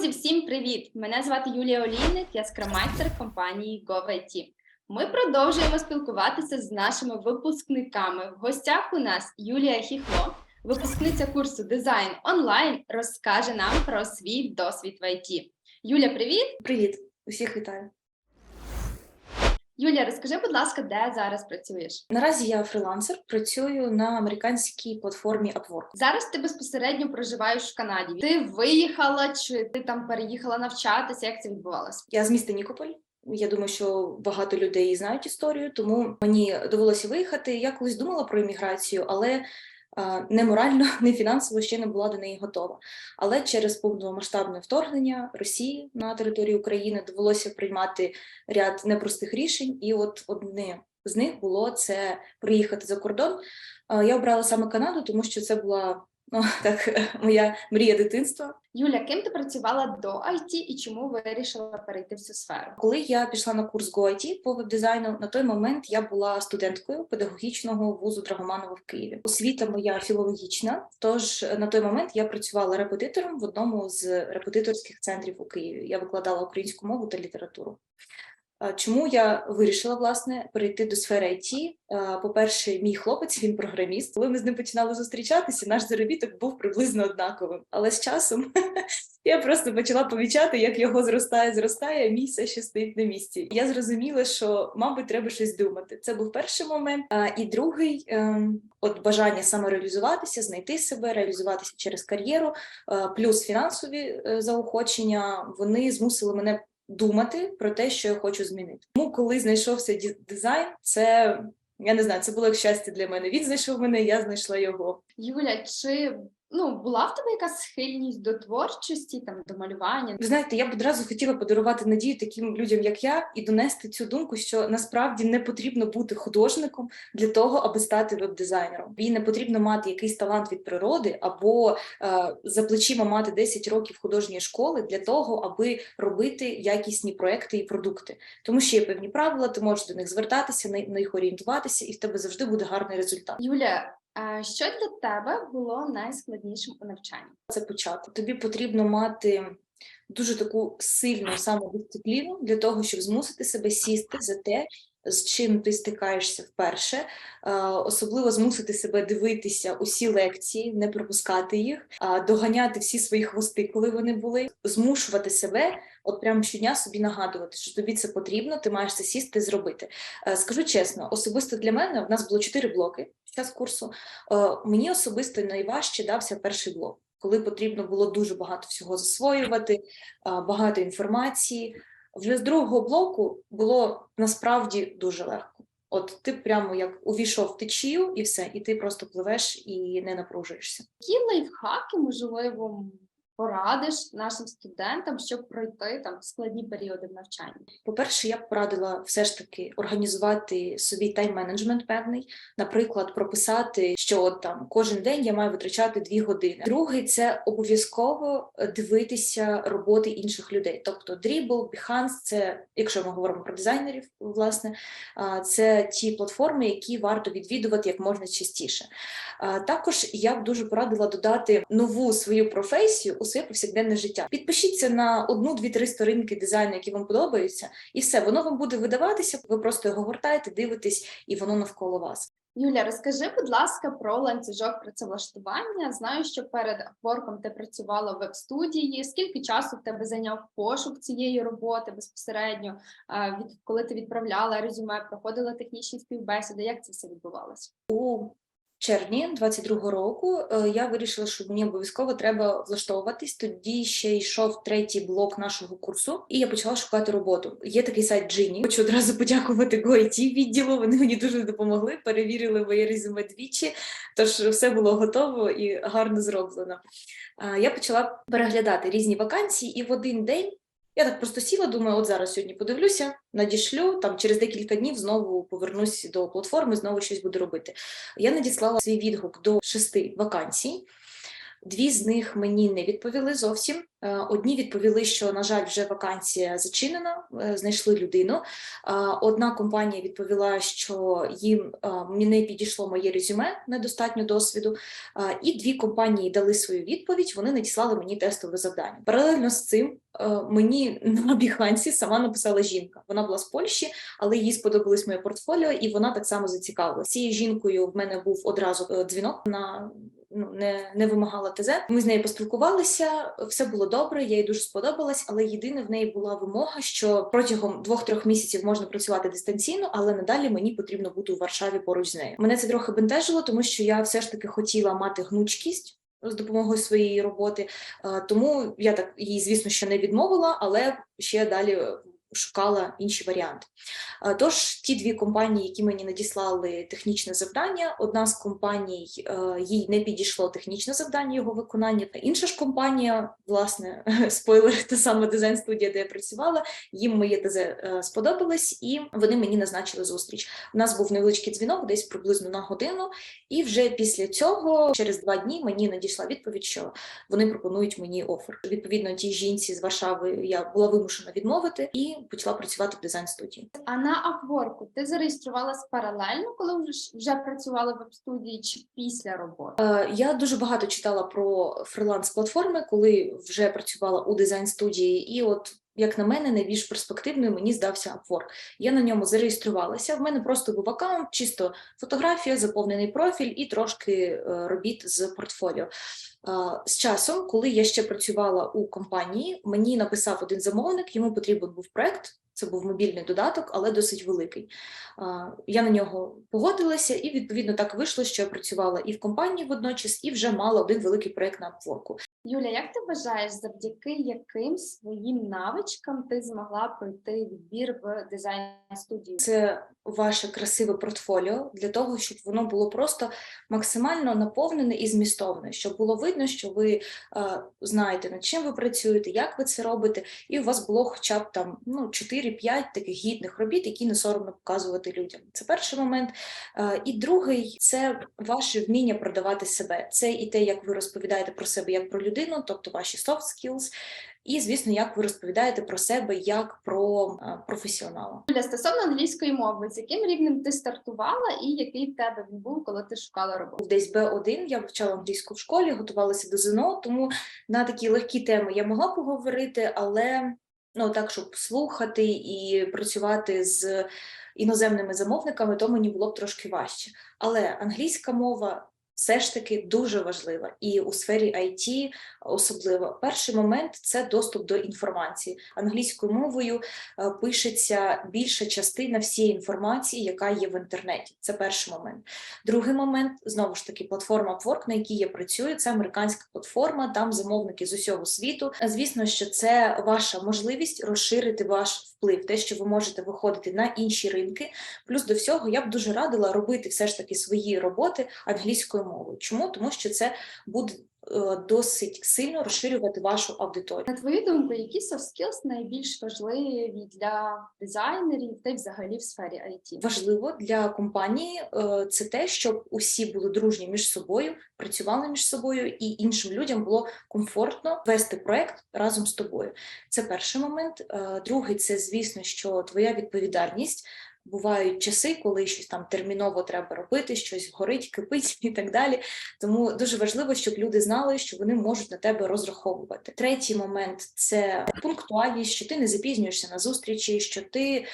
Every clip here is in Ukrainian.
Друзі, всім привіт! Мене звати Юлія Олійник, я скрамайстер компанії GovIT. Ми продовжуємо спілкуватися з нашими випускниками. В гостях у нас Юлія Хіхло, випускниця курсу дизайн онлайн, розкаже нам про свій досвід в ІТ. Юля, привіт! Привіт, усіх вітаю. Юля, розкажи, будь ласка, де зараз працюєш? Наразі я фрілансер, працюю на американській платформі Upwork. Зараз ти безпосередньо проживаєш в Канаді. Ти виїхала чи ти там переїхала навчатися? Як це відбувалося? Я з міста Нікополь. Я думаю, що багато людей знають історію, тому мені довелося виїхати. Я колись думала про імміграцію, але не морально, не фінансово ще не була до неї готова. Але через повномасштабне вторгнення Росії на територію України довелося приймати ряд непростих рішень, і от одне з них було це приїхати за кордон. Я обрала саме Канаду, тому що це була ну так моя мрія дитинства. Юля, ким ти працювала до IT і чому вирішила перейти в цю сферу? Коли я пішла на курс GoIT по веб-дизайну, на той момент я була студенткою педагогічного вузу Драгоманова в Києві. Освіта моя філологічна. Тож на той момент я працювала репетитором в одному з репетиторських центрів у Києві. Я викладала українську мову та літературу. Чому я вирішила власне перейти до сфери IT? По-перше, мій хлопець він програміст. Коли ми з ним починали зустрічатися, наш заробіток був приблизно однаковим. Але з часом я просто почала помічати, як його зростає, зростає, мій все ще стоїть на місці. Я зрозуміла, що, мабуть, треба щось думати. Це був перший момент. І другий ем, от бажання самореалізуватися, знайти себе, реалізуватися через кар'єру, плюс фінансові е, заохочення. Вони змусили мене думати про те, що я хочу змінити. Тому, коли знайшовся дизайн, це я не знаю, це було як щастя для мене. Він знайшов мене, я знайшла його. Юля, чи ну була в тебе якась схильність до творчості, там до малювання? Ви знаєте, я б одразу хотіла подарувати надію таким людям, як я, і донести цю думку, що насправді не потрібно бути художником для того, аби стати веб-дизайнером. І не потрібно мати якийсь талант від природи або е, за плечима мати 10 років художньої школи для того, аби робити якісні проекти і продукти. Тому що є певні правила, ти можеш до них звертатися, на них орієнтуватися, і в тебе завжди буде гарний результат. Юля, що для тебе було найскладнішим у навчанні? це початок. Тобі потрібно мати дуже таку сильну самодисципліну для того, щоб змусити себе сісти за те, з чим ти стикаєшся вперше, Е, особливо змусити себе дивитися усі лекції, не пропускати їх, а доганяти всі свої хвости, коли вони були, змушувати себе. От прямо щодня собі нагадувати, що тобі це потрібно, ти маєш це сісти зробити. Е, Скажу чесно, особисто для мене в нас було чотири блоки під час курсу. Е, Мені особисто найважче дався перший блок, коли потрібно було дуже багато всього засвоювати, багато інформації. Вже з другого блоку було насправді дуже легко. От ти прямо як увійшов течію, і все, і ти просто пливеш і не напружуєшся. Які лайфхаки, можливо, порадиш нашим студентам, щоб пройти там складні періоди в навчанні? По-перше, я б порадила все ж таки організувати собі тайм-менеджмент певний, наприклад, прописати, що там кожен день я маю витрачати дві години. Другий це обов'язково е, дивитися роботи інших людей. Тобто Dribble, Behance – це, якщо ми говоримо про дизайнерів, власне, це ті платформи, які варто відвідувати як можна частіше. Також я б дуже порадила додати нову свою професію у своє повсякденне життя. Підпишіться на одну, дві, три сторінки дизайну, які вам подобаються, і все, воно вам буде видаватися. Ви просто його гортаєте, дивитесь, і воно навколо вас. Юля, розкажи, будь ласка, про ланцюжок працевлаштування. Знаю, що перед ворком ти працювала в веб-студії. Скільки часу в тебе зайняв пошук цієї роботи безпосередньо? Від коли ти відправляла резюме, проходила технічні співбесіди? Як це все відбувалося? У червні 22-го року е, я вирішила, що мені обов'язково треба влаштовуватись. Тоді ще йшов третій блок нашого курсу, і я почала шукати роботу. Є такий сайт Gini. Хочу одразу подякувати GoIT відділу. Вони мені дуже допомогли, перевірили моє резюме двічі. Тож все було готово і гарно зроблено. Е, Я почала переглядати різні вакансії, і в один день. Я так просто сіла, думаю, от зараз сьогодні подивлюся, надішлю, там через декілька днів знову повернусь до платформи, знову щось буду робити. Я надіслала свій відгук до шести вакансій. Дві з них мені не відповіли зовсім. Е, Одні відповіли, що на жаль, вже вакансія зачинена, е, знайшли людину. Е, Одна компанія відповіла, що їм не підійшло моє резюме, недостатньо досвіду. І дві компанії дали свою відповідь. Вони надіслали мені тестове завдання. Паралельно з цим мені на Behance сама написала жінка. Вона була з Польщі, але їй сподобалось моє портфоліо, і вона так само зацікавилася. Цією жінкою в мене був одразу дзвінок на. Ну, не, не вимагала ТЗ. Ми з нею поспілкувалися, все було добре, я їй дуже сподобалась, але єдине в неї була вимога, що протягом двох-трьох місяців можна працювати дистанційно, але надалі мені потрібно бути у Варшаві поруч з нею. Мене це трохи бентежило, тому що я все ж таки хотіла мати гнучкість. З допомогою своєї роботи, Е, тому я так їй, звісно, що не відмовила, але ще далі шукала інші варіанти. Е, Тож ті дві компанії, які мені надіслали технічне завдання, одна з компаній е, їй не підійшло технічне завдання його виконання. Інша ж компанія, власне, спойлер, та сама дизайн студія, де я працювала, їм моє ТЗ е, сподобалось, і вони мені назначили зустріч. У нас був невеличкий дзвінок, десь приблизно на годину, і вже після цього, через два дні, мені надійшла відповідь, що вони пропонують мені офер. Відповідно, тій жінці з Варшави я була вимушена відмовити і почала працювати в дизайн студії. А на Upwork ти зареєструвалась паралельно, коли вже, вже працювала в веб-студії чи після роботи? Е, Я дуже багато читала про фриланс-платформи, коли вже працювала у дизайн студії, і от. Як на мене, найбільш перспективною мені здався Upwork. Я на ньому зареєструвалася. В мене просто був аккаунт, чисто фотографія, заповнений профіль і трошки е, робіт з портфоліо. Е, З часом, коли я ще працювала у компанії, мені написав один замовник, йому потрібен був проект. Це був мобільний додаток, але досить великий. Я на нього погодилася, і відповідно так вийшло, що я працювала і в компанії водночас, і вже мала один великий проект на Upwork. Юля, як ти вважаєш, завдяки яким своїм навичкам ти змогла пройти відбір в дизайн студію? Це ваше красиве портфоліо для того, щоб воно було просто максимально наповнене і змістовне, щоб було видно, що ви е, знаєте, над чим ви працюєте, як ви це робите, і у вас було хоча б там ну 4-5 таких гідних робіт, які не соромно показувати людям. Це перший момент. Е, і другий це ваше вміння продавати себе. Це і те, як ви розповідаєте про себе як про людину, тобто ваші soft skills, і звісно, як ви розповідаєте про себе як про е, професіонала. Юля, стосовно англійської мови, з яким рівнем ти стартувала і який в тебе він був, коли ти шукала роботу? десь Б1, я вивчала англійську в школі, готувалася до ЗНО, тому на такі легкі теми я могла поговорити, але ну так, щоб слухати і працювати з іноземними замовниками, то мені було б трошки важче. Але англійська мова. Все ж таки дуже важлива, і у сфері IT особливо. Перший момент це доступ до інформації. Англійською мовою е, пишеться більша частина всієї інформації, яка є в інтернеті. Це перший момент. Другий момент знову ж таки платформа Upwork, на якій я працюю. Це американська платформа, там замовники з усього світу. Звісно, що це ваша можливість розширити ваш вплив, те, що ви можете виходити на інші ринки. Плюс до всього я б дуже радила робити все ж таки свої роботи англійською мовою. Чому? Тому що це буде досить сильно розширювати вашу аудиторію. На твою думку, які soft skills найбільш важливі для дизайнерів та й взагалі в сфері IT? Важливо для компанії е, це те, щоб усі були дружні між собою, працювали між собою, і іншим людям було комфортно вести проект разом з тобою. Це перший момент. Е, Другий це, звісно, що твоя відповідальність. Бувають часи, коли щось там терміново треба робити, щось горить, кипить і так далі. Тому дуже важливо, щоб люди знали, що вони можуть на тебе розраховувати. Третій момент це пунктуальність, що ти не запізнюєшся на зустрічі, що ти е,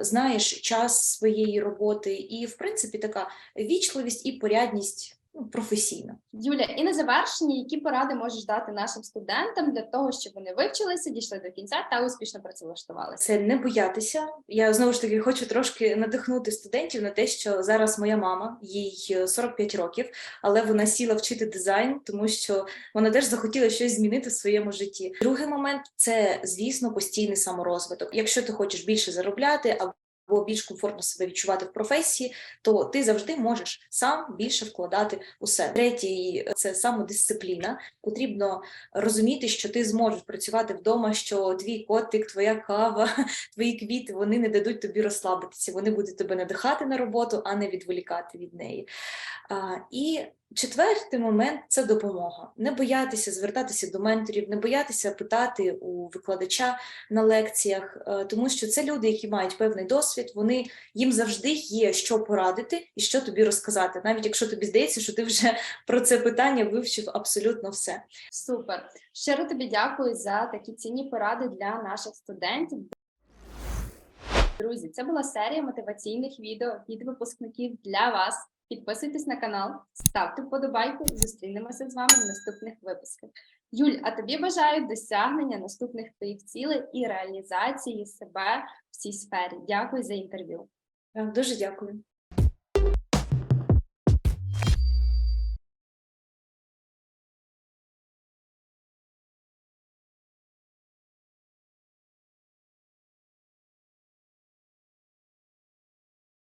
знаєш час своєї роботи, і в принципі така вічливість і порядність ну, професійна. Юля, і на завершення, які поради можеш дати нашим студентам для того, щоб вони вивчилися, дійшли до кінця та успішно працевлаштувалися? Це не боятися. Я знову ж таки хочу трошки надихнути студентів на те, що зараз моя мама, їй е, 45 років, але вона сіла вчити дизайн, тому що вона теж захотіла щось змінити в своєму житті. Другий момент це, звісно, постійний саморозвиток. Якщо ти хочеш більше заробляти або або більш комфортно себе відчувати в професії, то ти завжди можеш сам більше вкладати у себе. Третій е, це самодисципліна. Потрібно розуміти, що ти зможеш працювати вдома, що твій котик, твоя кава, твої квіти вони не дадуть тобі розслабитися. Вони будуть тебе надихати на роботу, а не відволікати від неї. І Четвертий момент це допомога. Не боятися звертатися до менторів, не боятися питати у викладача на лекціях, е, тому що це люди, які мають певний досвід. Вони їм завжди є що порадити і що тобі розказати, навіть якщо тобі здається, що ти вже про це питання вивчив абсолютно все. Супер. Щиро тобі дякую за такі цінні поради для наших студентів. Друзі, це була серія мотиваційних відео від випускників для вас. Підписуйтесь на канал, ставте вподобайку. Зустрінемося з вами в наступних випусках. Юль, а тобі бажаю досягнення наступних твоїх цілей і реалізації себе в цій сфері. Дякую за інтерв'ю. Дуже дякую.